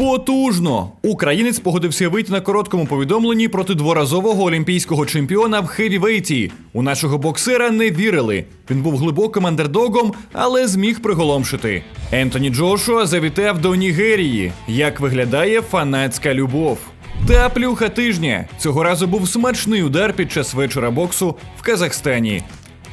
Потужно! Українець погодився вийти на короткому повідомленні проти дворазового олімпійського чемпіона в хевівейті. У нашого боксера не вірили. Він був глибоким андердогом, але зміг приголомшити. Ентоні Джошуа завітав до Нігерії. Як виглядає фанатська любов? Та плюха тижня. Цього разу був смачний удар під час вечора боксу в Казахстані.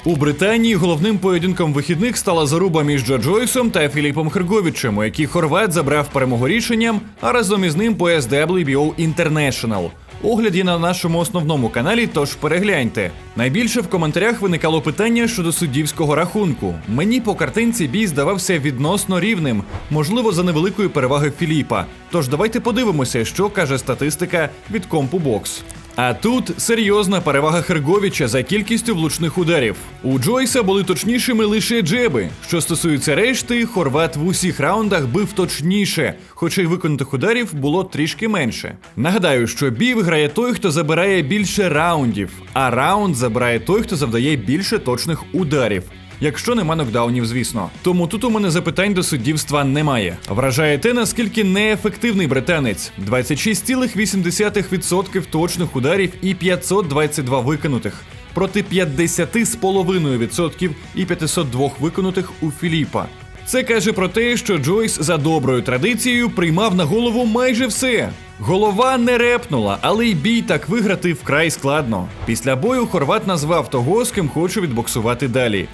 У Британії головним поєдинком вихідних стала заруба між Джо Джойсом та Філіпом Херговічем, у якій Хорват забрав перемогу рішенням, а разом із ним пояс WBO International. Огляд є на нашому основному каналі, тож перегляньте. Найбільше в коментарях виникало питання щодо суддівського рахунку. Мені по картинці бій здавався відносно рівним, можливо, за невеликої переваги Філіпа. Тож давайте подивимося, що каже статистика від компу бокс. А тут серйозна перевага Херговіча за кількістю влучних ударів. У Джойса були точнішими лише джеби. Що стосується решти, Хорват в усіх раундах бив точніше, хоча й виконаних ударів було трішки менше. Нагадаю, що бій виграє той, хто забирає більше раундів, а раунд забирає той, хто завдає більше точних ударів. Якщо нема нокдаунів, звісно. Тому тут у мене запитань до суддівства немає. Вражає те, наскільки неефективний британець: 26,8% точних ударів і 522 виконутих. Проти 50,5% і 502 виконутих у Філіпа. Це каже про те, що Джойс за доброю традицією приймав на голову майже все. Голова не репнула, але й бій так виграти вкрай складно. Після бою Хорват назвав того, з ким хоче відбоксувати далі.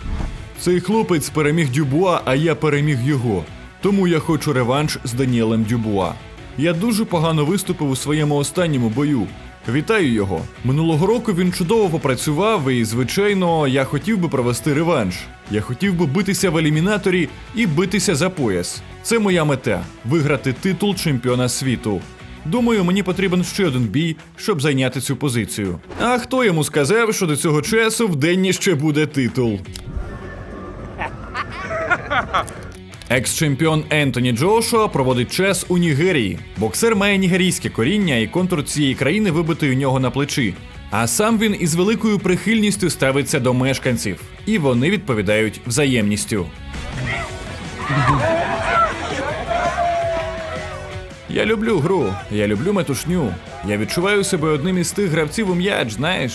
Цей хлопець переміг Дюбуа, а я переміг його. Тому я хочу реванш з Даніелем Дюбуа. Я дуже погано виступив у своєму останньому бою. Вітаю його. Минулого року він чудово попрацював, і, звичайно, я хотів би провести реванш. Я хотів би битися в елімінаторі і битися за пояс. Це моя мета виграти титул чемпіона світу. Думаю, мені потрібен ще один бій, щоб зайняти цю позицію. А хто йому сказав, що до цього часу в Денні ще буде титул? Екс-чемпіон Ентоні Джошуа проводить час у Нігерії. Боксер має нігерійське коріння, і контур цієї країни вибитий у нього на плечі. А сам він із великою прихильністю ставиться до мешканців, і вони відповідають взаємністю. Я люблю гру, я люблю метушню. Я відчуваю себе одним із тих гравців у м'яч, знаєш,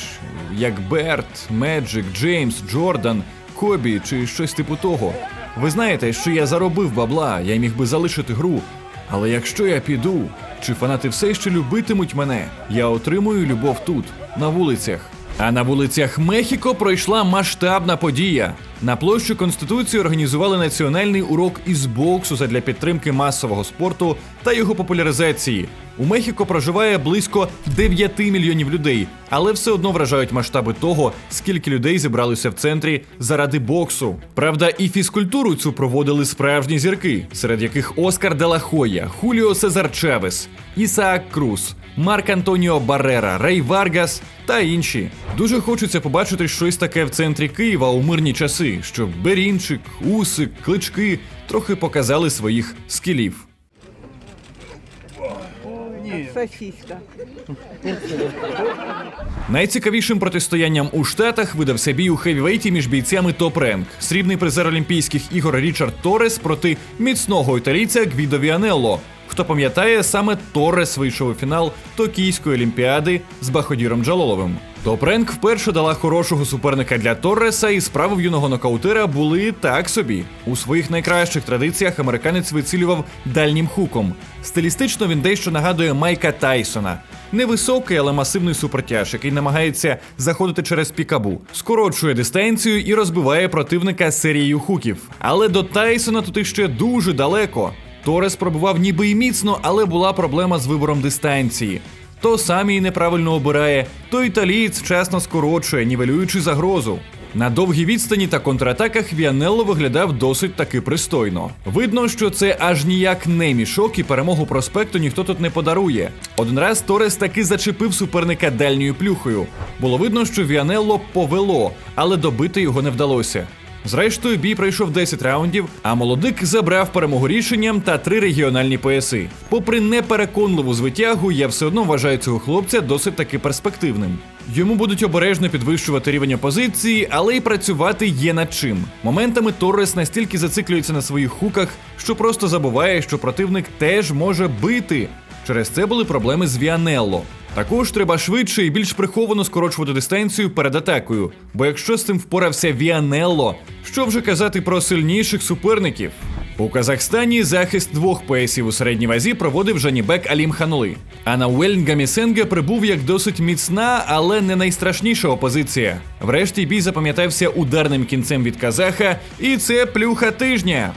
як Берт, Меджик, Джеймс, Джордан, Кобі чи щось типу того. Ви знаєте, що я заробив бабла, я міг би залишити гру. Але якщо я піду, чи фанати все ще любитимуть мене, я отримую любов тут, на вулицях. А на вулицях Мехіко пройшла масштабна подія. На площі Конституції організували національний урок із боксу задля підтримки масового спорту та його популяризації. У Мехіко проживає близько 9 мільйонів людей, але все одно вражають масштаби того, скільки людей зібралося в центрі заради боксу. Правда, і фізкультуру цю проводили справжні зірки, серед яких Оскар Делахоя, Хуліо Сезар Чавес, Ісаак Круз, Марк Антоніо Баррера, Рей Варгас та інші. Дуже хочеться побачити щось таке в центрі Києва у мирні часи, щоб Берінчик, Усик, Клички трохи показали своїх скілів. Сосиска. Найцікавішим протистоянням у Штатах видався бій у хевівейті між бійцями топ ренк. Срібний призер Олімпійських ігор Річард Торрес проти міцного італійця Гвідо Віанелло. Хто пам'ятає, саме Торрес вийшов у фінал Токійської олімпіади з Баходіром Джалоловим. Топренк вперше дала хорошого суперника для Торреса, і справи в юного нокаутера були так собі. У своїх найкращих традиціях американець вицілював дальнім хуком. Стилістично він дещо нагадує Майка Тайсона. Невисокий, але масивний супертяж, який намагається заходити через пікабу, скорочує дистанцію і розбиває противника серією хуків. Але до Тайсона тут іще дуже далеко. Торес пробував ніби й міцно, але була проблема з вибором дистанції. То сам її неправильно обирає, то італієць вчасно скорочує, нівелюючи загрозу. На довгій відстані та контратаках Віанелло виглядав досить таки пристойно. Видно, що це аж ніяк не мішок, і перемогу проспекту ніхто тут не подарує. Один раз Торес таки зачепив суперника дальньою плюхою. Було видно, що Віанелло повело, але добити його не вдалося. Зрештою, бій пройшов 10 раундів, а молодик забрав перемогу рішенням та три регіональні пояси. Попри непереконливу звитягу, я все одно вважаю цього хлопця досить таки перспективним. Йому будуть обережно підвищувати рівень опозиції, але й працювати є над чим. Моментами Торрес настільки зациклюється на своїх хуках, що просто забуває, що противник теж може бити. Через це були проблеми з Віанелло. Також треба швидше і більш приховано скорочувати дистанцію перед атакою. Бо якщо з цим впорався Віанелло, що вже казати про сильніших суперників? У Казахстані захист двох поясів у середній вазі проводив Жанібек Алім Ханули. А на Уельнгамі Сенге прибув як досить міцна, але не найстрашніша опозиція. Врешті бій запам'ятався ударним кінцем від казаха, і це плюха тижня.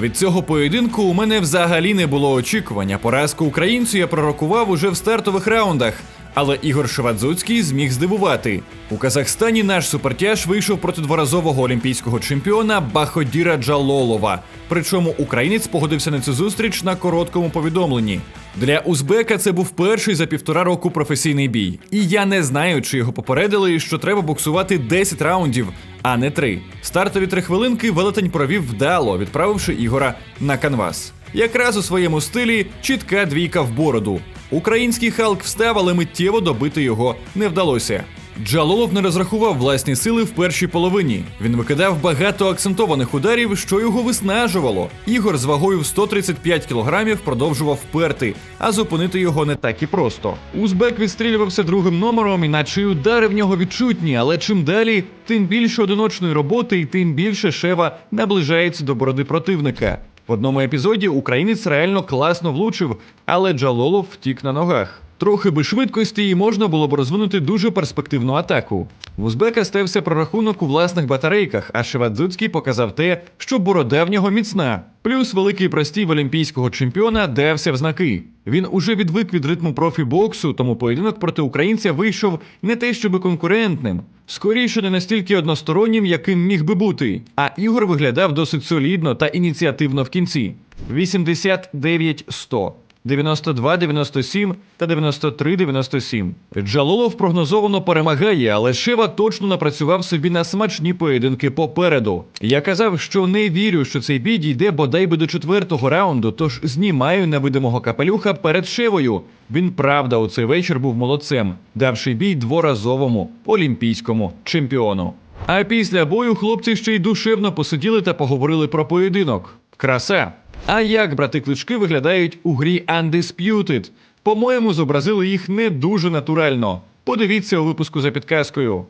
Від цього поєдинку у мене взагалі не було очікування. Поразку українцю я пророкував уже в стартових раундах. Але Ігор Шевадзуцький зміг здивувати. У Казахстані наш супертяж вийшов проти дворазового олімпійського чемпіона Баходіра Джалолова. Причому українець погодився на цю зустріч на короткому повідомленні. Для Узбека це був перший за півтора року професійний бій. І я не знаю, чи його попередили, що треба боксувати 10 раундів, а не три. Стартові три хвилинки велетень провів вдало, відправивши Ігора на канвас. Якраз у своєму стилі чітка двійка в бороду. Український Халк встав, але миттєво добити його не вдалося. Джалолов не розрахував власні сили в першій половині. Він викидав багато акцентованих ударів, що його виснажувало. Ігор з вагою в 135 кілограмів продовжував перти, а зупинити його не так і просто. Узбек відстрілювався другим номером, іначе й удари в нього відчутні, але чим далі, тим більше одиночної роботи і тим більше Шева наближається до бороди противника. В одному епізоді українець реально класно влучив, але Джалолов втік на ногах. Трохи без швидкості і можна було б розвинути дуже перспективну атаку. В Узбека стався прорахунок у власних батарейках, а Шевадзуцький показав те, що борода в нього міцна. Плюс великий простій олімпійського чемпіона дався в знаки. Він уже відвик від ритму профі-боксу, тому поєдинок проти українця вийшов не те, щоби конкурентним, скоріше не настільки одностороннім, яким міг би бути. А Ігор виглядав досить солідно та ініціативно в кінці. 89-100. 92-97 та 93-97. Джалолов прогнозовано перемагає, але Шева точно напрацював собі на смачні поєдинки попереду. Я казав, що не вірю, що цей бій дійде бодай би до четвертого раунду, тож знімаю невидимого капелюха перед Шевою. Він правда у цей вечір був молодцем, давши бій дворазовому олімпійському чемпіону. А після бою хлопці ще й душевно посиділи та поговорили про поєдинок. Краса! А як брати клички виглядають у грі Undisputed? По-моєму, зобразили їх не дуже натурально. Подивіться у випуску за підказкою.